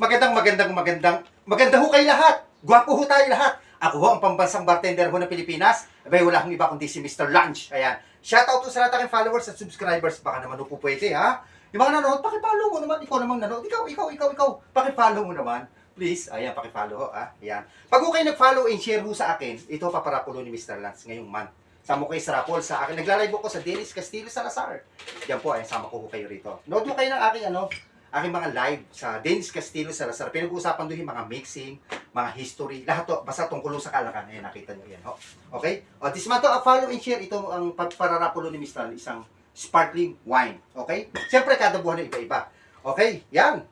Magandang, magandang, magandang, maganda ho kayo lahat. Gwapo ho tayo lahat. Ako ho ang pambansang bartender ho ng Pilipinas. Abay, wala akong iba kundi si Mr. Lunch. Ayan. Shoutout to sa lahat ng aking followers at subscribers. Baka naman ho po pwede, ha? Yung mga nanonood, pakipollow mo naman. Ikaw namang nanonood. Ikaw, ikaw, ikaw, ikaw. Pakipollow mo naman. Please. Ayan, pakipollow ho, ha? Ayan. Pag kayo nag-follow and share ho sa akin, ito paparapulo ni Mr. Lance ngayong month. Sama ko kayo sa Rapol sa akin. Naglalay ko sa Dennis Castillo Salazar. Yan po, ay sama ko ho kayo rito. Nood ho kayo ng aking ano, aking mga live sa Dennis Castillo Salazar. Pinag-uusapan doon yung mga mixing, mga history, lahat to, basta tungkol sa kalakan. Ayan, nakita nyo yan. Ho. Okay? O, this month uh, follow and share. Ito ang pa- pararapulo ni Mr. Isang sparkling wine. Okay? Siyempre, kada buwan na iba-iba. Okay? Yan.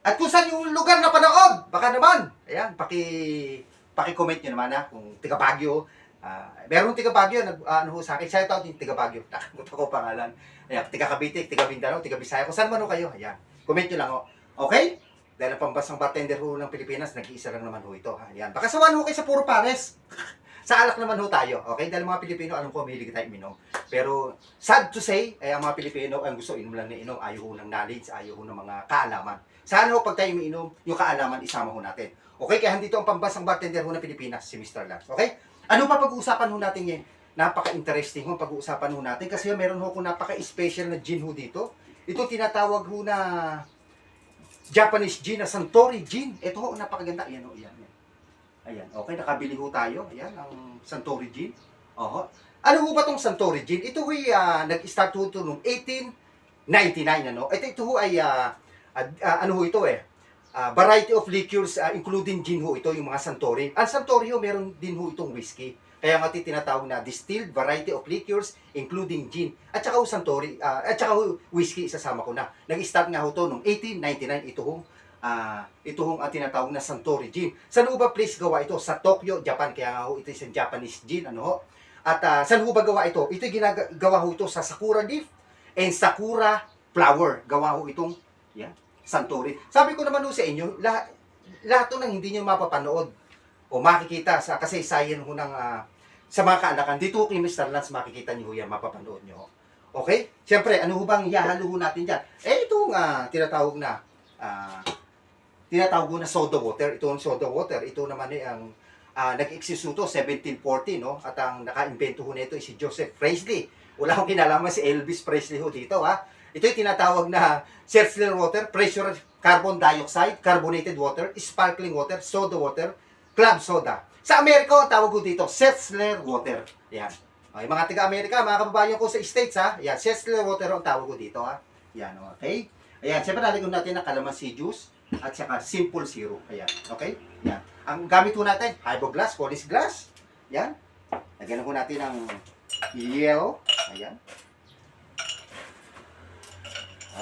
At kung saan yung lugar na panood, baka naman, ayan, paki, paki-comment nyo naman ha, kung tiga Baguio, Ah, meron tiga Baguio, nag, ah, ano ho sa akin, shout out yung tiga Baguio, nakalimutan ko pangalan. Ayan, tiga Cavite, tiga Mindanao, tiga Bisaya, kung saan man kayo, ayan, comment nyo lang ho. Okay? Dahil ang pambansang bartender ho ng Pilipinas, nag-iisa lang naman ho ito. Ha? Ayan, baka sawan ho kayo sa puro pares. sa alak naman ho tayo, okay? Dahil mga Pilipino, alam ko, mahilig tayo minom. Pero, sad to say, ay ang mga Pilipino, ang gusto inom lang na inom, ayaw ho ng knowledge, ayaw ho ng mga kaalaman. Sana ho, pag tayo umiinom, yung kaalaman, isama ho natin. Okay, kaya dito ang pambansang bartender ho ng Pilipinas, si Mr. Lance. Okay? Ano pa pag-uusapan ho natin ngayon? Napaka-interesting ho pag-uusapan ho natin kasi meron ho kung napaka-special na gin ho dito. Ito tinatawag ho na Japanese gin na Santori gin. Ito ho, napakaganda. Ayan ho, ayan. ayan. Ayan, okay, nakabili ho tayo. Ayan, ang Santori gin. Oho. Ano ho ba tong Santori gin? Ito ho ah, nag-start ho ito noong 1899, ano? Ito, ito ho ay, ah, ah, ano ho ito eh, Ah, variety of liqueurs ah, including gin ho ito yung mga Santori. Ang Santori ho meron din ho itong whiskey. Kaya nga tinatawag na distilled variety of liqueurs including gin. At saka ho Santori, ah, at saka whiskey isasama ko na. Nag-start nga ho to noong 1899 ito hong ah ito hong ang tinatawag na Santori gin. Saan ba place gawa ito? Sa Tokyo, Japan. Kaya nga ho ito isang Japanese gin ano ho. At ah, saan ba gawa ito? Ito ginagawa ho ito sa sakura leaf and sakura flower. Gawa ho itong yan, Santori. Sabi ko naman ho sa inyo, lahat, lahat to nang hindi nyo mapapanood o makikita sa kasaysayan ho ng ah, sa mga kaalakan. Dito kay Mr. Lance makikita ho yan, mapapanood nyo. Okay? Siyempre, ano ho bang ho natin dyan? Eh, ito nga tinatawag na ah, tinatawag ho na soda water. Ito ang soda water. Ito naman eh ang ah, nag-exist to 1740, no? At ang naka-invento ho nito is si Joseph Presley. Wala akong kinalaman si Elvis Presley ho dito, ha? Ito yung tinatawag na Setzler water, pressure carbon dioxide, carbonated water, sparkling water, soda water, club soda. Sa Amerika, tawag ko dito, Setzler water. Yan. Okay, mga taga-Amerika, mga kababayan ko sa States, ha? Yan, Setzler water ang tawag ko dito, ha? Yan, okay? Ayan, siyempre nalagyan natin ng calamansi juice at saka simple syrup. Ayan, okay? Yan. Ang gamit ko natin, hypo glass, Collins glass. Yan. Lagyan ko natin ng yellow. Ayan.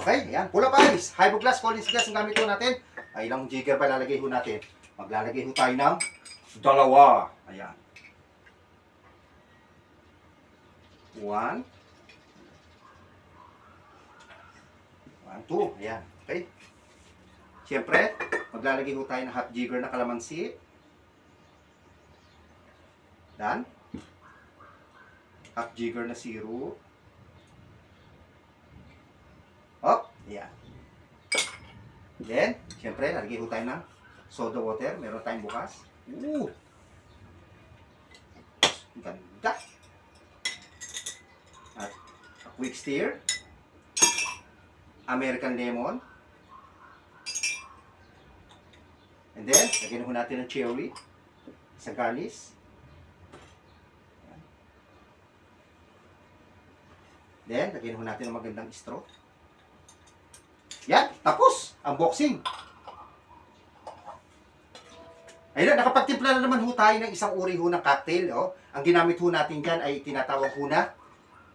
Okay, ayan. Pula pa ice. Hypo glass, Collins glass ang gamit ko natin. Ay, ilang jigger pa lalagay ho natin? Maglalagay ho tayo ng dalawa. Ayan. One. One, two. Ayan. Okay. Siyempre, maglalagay ho tayo ng half jigger na kalamansi. Dan. Half jigger na syrup. Hop, yan. Then, siyempre, lalagay ho tayo ng soda water. Meron tayong bukas. Ooh! Ganda! At a quick stir. American lemon. And then, lagyan ho natin ng cherry sa garnish. Then, lagyan ho natin ng magandang straw. Yan, tapos ang boxing. Ayun, nakapagtimpla na naman ho tayo ng isang uri ho ng cocktail. Oh. Ang ginamit ho natin dyan ay tinatawag ho na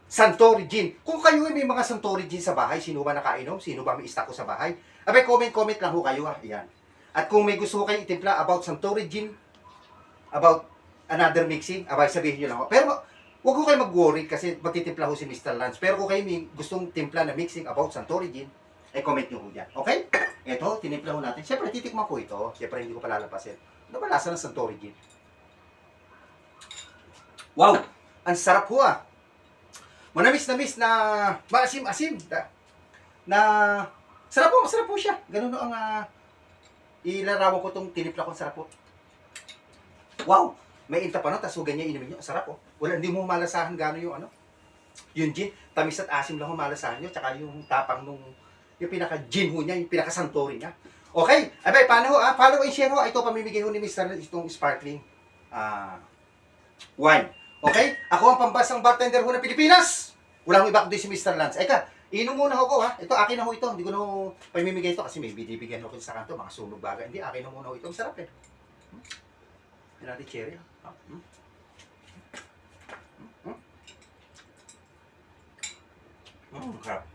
Santori Gin. Kung kayo ay may mga Santori Gin sa bahay, sino ba nakainom? Sino ba may stock ko sa bahay? Abay, comment-comment lang ho kayo ha. Ayan. At kung may gusto kayo itimpla about Santori Gin, about another mixing, abay sabihin nyo lang ho. Pero Huwag ko kayo mag-worry kasi magtitimpla ho si Mr. Lance. Pero kung kayo may gustong timpla na mixing about Santori Gin, eh comment nyo ho dyan. Okay? Ito, tinimpla ho natin. Siyempre, titikman ko ito. Siyempre, hindi ko pa lalampasin. Ano ba lasa ng Santori Gin? Wow! Ang sarap ho ah! Manamis na miss na maasim-asim. Na, na sarap po, masarap po siya. Ganun ho ang ah, Ilarawan ko tong tinimpla kong sarap po. Wow! May inta pa no, tapos ganyan inumin nyo. Sarap oh. Wala, hindi mo malasahan gano'n yung ano. Yung gin, tamis at asim lang ang malasahan nyo. Tsaka yung tapang nung, yung pinaka-gin ho niya, yung pinaka-santori niya. Okay, abay, paano ho? Ah, follow and share ho. Ito pamimigay ho ni Mr. itong sparkling ah wine. Okay? Ako ang pambansang bartender ho ng Pilipinas. Wala akong iba kundi si Mr. Lance. Eka, inom muna ako ha. Ito, akin na ho ito. Hindi ko na ho pamimigay ito kasi may binibigyan ako sa kanto, mga sunog bagay. Hindi, akin na muna ho ito. Ang sarap eh. Hmm? Yan natin cherry. ah. Hmm? Hmm? Hmm, sarap.